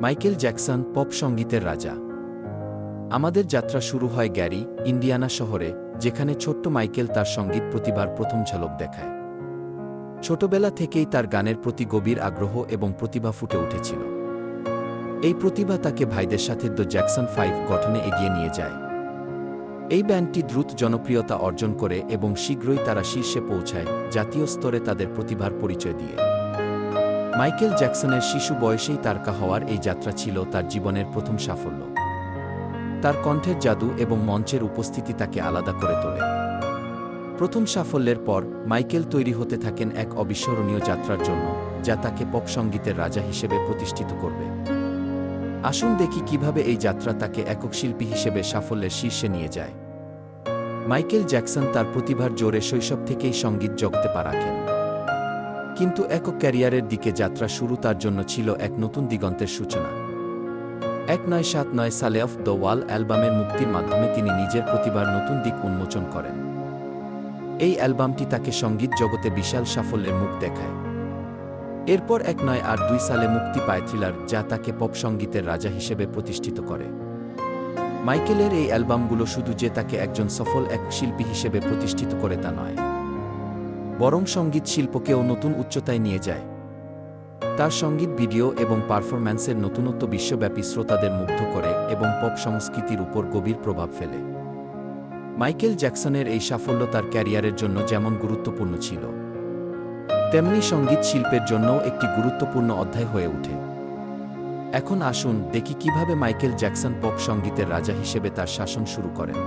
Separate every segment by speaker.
Speaker 1: Michael Jackson pop সঙ্গীতের রাজা। আমাদের যাত্রা শুরু হয় গ্যারি, ইন্ডিয়ানা শহরে, যেখানে ছোট্ট মাইকেল তার সংগীত প্রতিভার প্রথম ঝলক দেখায়। ছোটবেলা থেকেই তার গানের প্রতি গভীর আগ্রহ এবং প্রতিভা ফুটে উঠেছিল। এই প্রতিভা তাকে ভাইদের সাথে দ্য জ্যাকসন ফাইভ গঠনে এগিয়ে নিয়ে যায়। এই ব্যান্ডটি দ্রুত জনপ্রিয়তা অর্জন করে এবং শীঘ্রই তারা শীর্ষে পৌঁছায় জাতীয় স্তরে তাদের প্রতিভার পরিচয় দিয়ে। মাইকেল জ্যাকসনের শিশু বয়সেই তারকা হওয়ার এই যাত্রা ছিল তার জীবনের প্রথম সাফল্য। তার কণ্ঠের জাদু এবং মঞ্চের উপস্থিতি তাকে আলাদা করে তোলে। প্রথম সাফল্যের পর মাইকেল তৈরি হতে থাকেন এক অবিস্মরণীয় যাত্রার জন্য, যা তাকে পপ সঙ্গীতের রাজা হিসেবে প্রতিষ্ঠিত করবে। আসুন দেখি কীভাবে এই যাত্রা তাকে একক শিল্পী হিসেবে সাফল্যের শীর্ষে নিয়ে যায়। মাইকেল জ্যাকসন তার প্রতিভার জোরে শৈশব থেকেই সংগীত জগতে পা রাখেন। কিন্তু একক ক্যারিয়ারের দিকে যাত্রা শুরু তার জন্য ছিল এক নতুন দিগন্তের সূচনা। এক নয় সাত নয় সালে অফ দ্য ওয়াল অ্যালবামের মুক্তির মাধ্যমে তিনি নিজের প্রতিভার নতুন দিক উন্মোচন করেন। এই অ্যালবামটি তাকে সংগীত জগতে বিশাল সাফল্যের মুখ দেখায়। এরপর এক নয় আর দুই সালে মুক্তি পায় থ্রিলার যা তাকে পপ সঙ্গীতের রাজা হিসেবে প্রতিষ্ঠিত করে। মাইকেলের এই অ্যালবামগুলো শুধু যে তাকে একজন সফল এক শিল্পী হিসেবে প্রতিষ্ঠিত করে তা নয়। বরং সংগীত শিল্পকেও নতুন উচ্চতায় নিয়ে যায়। তার সংগীত ভিডিও এবং পারফরম্যান্সের নতুনত্ব বিশ্বব্যাপী শ্রোতাদের মুগ্ধ করে এবং পপ সংস্কৃতির উপর গভীর প্রভাব ফেলে। মাইকেল জ্যাকসনের এই সাফল্য তার ক্যারিয়ারের জন্য যেমন গুরুত্বপূর্ণ ছিল, তেমনি সংগীত শিল্পের জন্যও একটি গুরুত্বপূর্ণ অধ্যায় হয়ে ওঠে। এখন আসুন দেখি কীভাবে মাইকেল জ্যাকসন পপ সঙ্গীতের রাজা হিসেবে তার শাসন শুরু করেন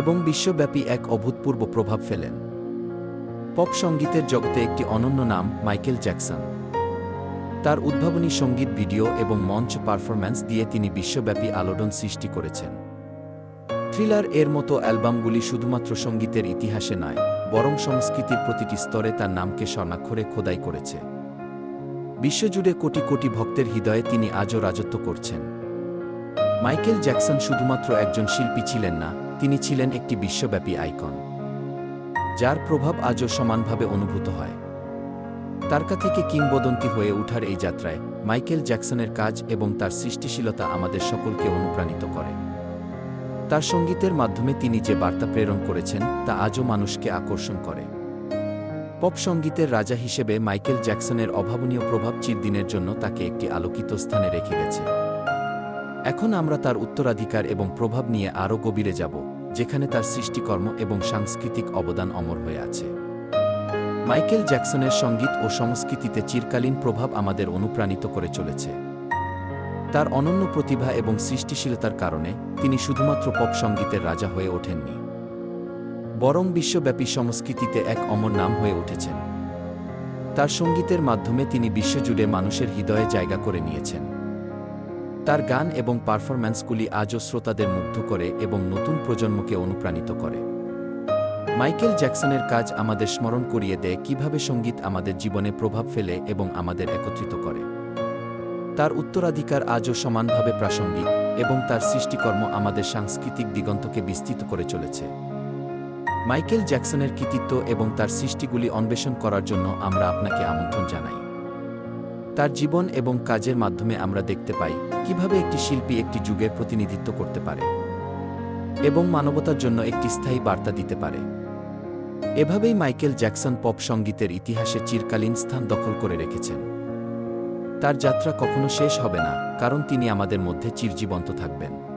Speaker 1: এবং বিশ্বব্যাপী এক অভূতপূর্ব প্রভাব ফেলেন। পপ সঙ্গীতের জগতে একটি অনন্য নাম মাইকেল জ্যাকসন। তার উদ্ভাবনী সংগীত ভিডিও এবং মঞ্চ পারফরম্যান্স দিয়ে তিনি বিশ্বব্যাপী আলোড়ন সৃষ্টি করেছেন। থ্রিলার এর মতো অ্যালবামগুলি শুধুমাত্র সঙ্গীতের ইতিহাসে নয়, বরং সংস্কৃতির প্রতিটি স্তরে তার নামকে স্বর্ণাক্ষরে খোদাই করেছে। বিশ্বজুড়ে কোটি কোটি ভক্তের হৃদয়ে তিনি আজও রাজত্ব করছেন। মাইকেল জ্যাকসন শুধুমাত্র একজন শিল্পী ছিলেন না, তিনি ছিলেন একটি বিশ্বব্যাপী আইকন। যার প্রভাব আজও সমানভাবে অনুভূত হয়। তারকা থেকে কিংবদন্তি হয়ে ওঠার এই যাত্রায় মাইকেল জ্যাকসনের কাজ এবং তার সৃষ্টিশীলতা আমাদের সকলকে অনুপ্রাণিত করে। তার সঙ্গীতের মাধ্যমে তিনি যে বার্তা প্রেরণ করেছেন, তা আজও মানুষকে আকর্ষণ করে। পপ সঙ্গীতের রাজা হিসেবে মাইকেল জ্যাকসনের অভাবনীয় প্রভাব চিরদিনের জন্য তাকে একটি আলোকিত স্থানে রেখে গেছে। এখন আমরা তার উত্তরাধিকার এবং প্রভাব নিয়ে আরও গভীরে যাব। যেখানে তার সৃষ্টিকর্ম এবং সাংস্কৃতিক অবদান অমর হয়ে আছে। মাইকেল জ্যাকসনের সংগীত ও সংস্কৃতিতে চিরকালীন প্রভাব আমাদের অনুপ্রাণিত করে চলেছে। তার অনন্য প্রতিভা এবং সৃষ্টিশীলতার কারণে তিনি শুধুমাত্র পপ সঙ্গীতের রাজা হয়ে ওঠেননি। বরং বিশ্বব্যাপী সংস্কৃতিতে এক অমর নাম হয়ে উঠেছেন। তার সঙ্গীতের মাধ্যমে তিনি বিশ্বজুড়ে মানুষের হৃদয়ে জায়গা করে নিয়েছেন। তার গান এবং পারফরম্যান্সগুলি আজও শ্রোতাদের মুগ্ধ করে এবং নতুন প্রজন্মকে অনুপ্রাণিত করে। মাইকেল জ্যাকসনের কাজ আমাদের স্মরণ করিয়ে দেয় কীভাবে সংগীত আমাদের জীবনে প্রভাব ফেলে এবং আমাদের একত্রিত করে। তার উত্তরাধিকার আজও সমানভাবে প্রাসঙ্গিক এবং তার সৃষ্টিকর্ম আমাদের সাংস্কৃতিক দিগন্তকে বিস্তৃত করে চলেছে। মাইকেল জ্যাকসনের কৃতিত্ব এবং তার সৃষ্টিগুলি অন্বেষণ করার জন্য আমরা আপনাকে আমন্ত্রণ জানাই। তার জীবন এবং কাজের মাধ্যমে আমরা দেখতে পাই কীভাবে একটি শিল্পী একটি যুগের প্রতিনিধিত্ব করতে পারে এবং মানবতার জন্য একটি স্থায়ী বার্তা দিতে পারে। এভাবেই মাইকেল জ্যাকসন পপ সঙ্গীতের ইতিহাসে চিরকালীন স্থান দখল করে রেখেছেন। তার যাত্রা কখনো শেষ হবে না, কারণ তিনি আমাদের মধ্যে চিরজীবন্ত থাকবেন।